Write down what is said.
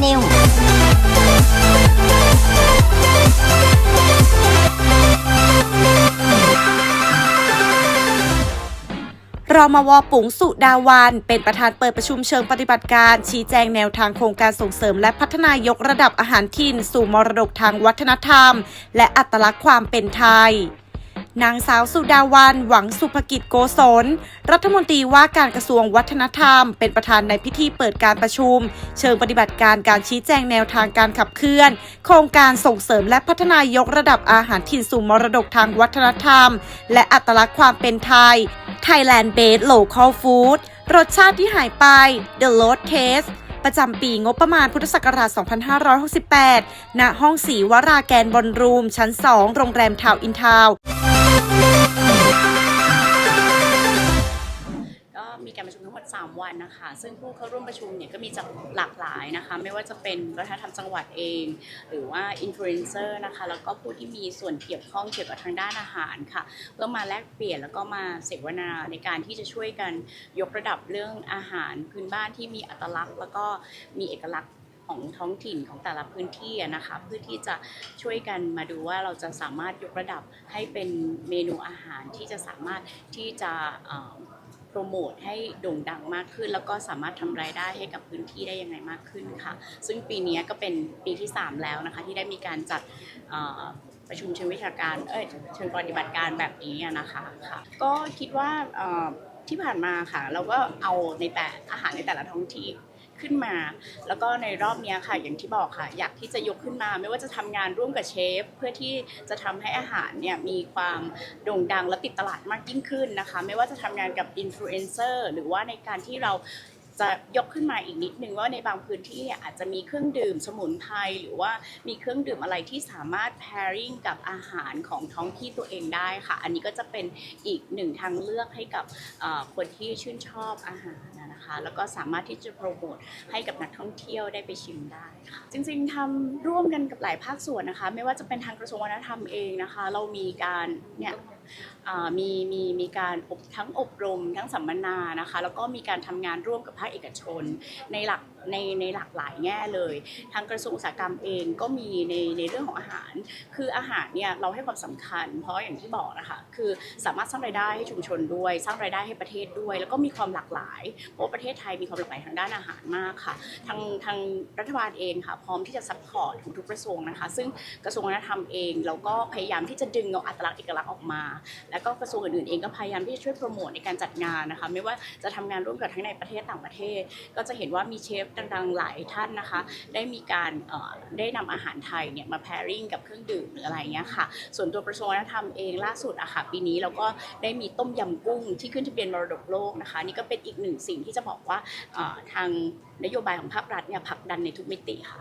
Channel รอมวปุ๋งสุดาวันเป็นประธานเปิดประชุมเชิงปฏิบัติการ ชี้แจงแนวทางโครงการส่งเสริมและพัฒนายกระดับอาหารถิ่น สู่มรดกทางวัฒนธรรม และอัตลักษณ์ความเป็นไทย นางสาวสุดาวันหวังสุภกิจโกศลรัฐมนตรีว่าการกระทรวงวัฒนธรรม เป็นประธานในพิธีเปิดการประชุม เชิงปฏิบัติการการชี้แจงแนวทางการขับเคลื่อน โครงการส่งเสริมและพัฒนายกระดับอาหารถิ่นสู่มรดกทางวัฒนธรรม และอัตลักษณ์ความเป็นไทย Thailand Based Local Food รสชาติที่หายไป The Lost Taste ประจำปีงบประมาณพุทธศักราช 2568 ณ ห้องสีวราแกนบอลรูม ชั้น 2 โรงแรมทาวน์อินทาว มีการประชุมทั้งหมด 3 วันนะคะ ซึ่งผู้เข้าร่วมประชุมเนี่ยก็มีจากหลากหลายนะคะ ไม่ว่าจะเป็นวัฒนธรรมจังหวัดเอง หรือว่าอินฟลูเอนเซอร์นะคะ แล้วก็ผู้ที่มีส่วนเกี่ยวข้องเกี่ยวกับทางด้านอาหารค่ะ เพื่อมาแลกเปลี่ยนแล้วก็มาเสวนาในการที่จะช่วยกันยกระดับเรื่องอาหารพื้นบ้านที่มีอัตลักษณ์ แล้วก็มีเอกลักษณ์ของท้องถิ่นของแต่ละพื้นที่นะคะเพื่อที่จะช่วยกันมาดูว่าเราจะสามารถยกระดับให้เป็นเมนูอาหารที่จะสามารถที่จะ โปรโมทให้โด่งดังมากขึ้น แล้วก็สามารถทำรายได้ให้กับพื้นที่ได้ยังไงมากขึ้นค่ะ ซึ่งปีนี้ก็เป็นปีที่ 3 แล้วนะคะ ที่ได้มีการจัดประชุมเชิงวิชาการเอ้ยเชิงปฏิบัติการแบบนี้นะคะค่ะก็คิดว่าที่ผ่านมาค่ะ เราก็เอาในแต่อาหารในแต่ละท้องที่ ขึ้นมา แล้วก็ในรอบเนี้ยค่ะอย่างที่บอกค่ะ อยากที่จะยกขึ้นมา ไม่ว่าจะทำงานร่วมกับเชฟ เพื่อที่จะทำให้อาหารเนี่ยมีความโด่งดังและติดตลาดมากยิ่งขึ้นนะคะ ไม่ว่าจะทำงานกับอินฟลูเอนเซอร์หรือว่าในการที่เรา จะยกขึ้นมาอีกนิดนึงว่าในบางพื้นที่เนี่ยอาจจะมีเครื่องดื่มสมุนไพรหรือว่ามีเครื่องดื่มอะไรที่สามารถ pairing กับอาหารของท้องที่ตัวเองได้ค่ะ อันนี้ก็จะเป็นอีกหนึ่งทางเลือกให้กับคนที่ชื่นชอบอาหารนะคะ แล้วก็สามารถที่จะโปรโมทให้กับนักท่องเที่ยวได้ไปชิมได้ค่ะจริงๆทำร่วมกันกับหลายภาคส่วนนะคะ ไม่ว่าจะเป็นทางกระทรวงวัฒนธรรมเองนะคะ เรามีการเนี่ย มีมีมีการอบทั้งอบรมทั้งสัมมนานะคะ แล้วก็มีการทำงานร่วมกับภาคเอกชน ในหลักในในหลากหลายแง่เลย ทางกระทรวงอุตสาหกรรมเองก็มีในในเรื่องของอาหาร คืออาหารเนี่ยเราให้ความสำคัญ เพราะอย่างที่บอกนะคะคือสามารถสร้างรายได้ให้ชุมชนด้วย สร้างรายได้ให้ประเทศด้วย แล้วก็มีความหลากหลายเพราะประเทศไทยมีความหลากหลายทางด้านอาหารมากค่ะทางทางรัฐบาลเองค่ะพร้อมที่จะซัพพอร์ตของทุกกระทรวงนะคะ ซึ่งกระทรวงวัฒนธรรมเองเราก็พยายามที่จะดึงเอาอัตลักษณ์เอกลักษณ์ออกมาแล้วก็กระทรวงอื่นๆเองก็พยายามที่จะช่วยโปรโมทในการจัดงานนะคะ ไม่ว่าจะทำงานร่วมกับทั้งในประเทศต่างประเทศ ก็จะเห็นว่ามีเชฟดังๆหลายท่านนะคะ ได้มีการได้นำอาหารไทยเนี่ยมา pairing กับเครื่องดื่มหรืออะไรเงี้ยค่ะ ส่วนตัวกระทรวงวัฒนธรรมเองล่าสุดอะค่ะปีนี้เราก็ได้มีต้มยำกุ้งที่ขึ้นทะเบียนมรดกโลกนะคะ นี่ก็เป็นอีกหนึ่งสิ่งที่จะบอกว่าทางนโยบายของภาครัฐเนี่ยผลักดันในทุกมิติค่ะ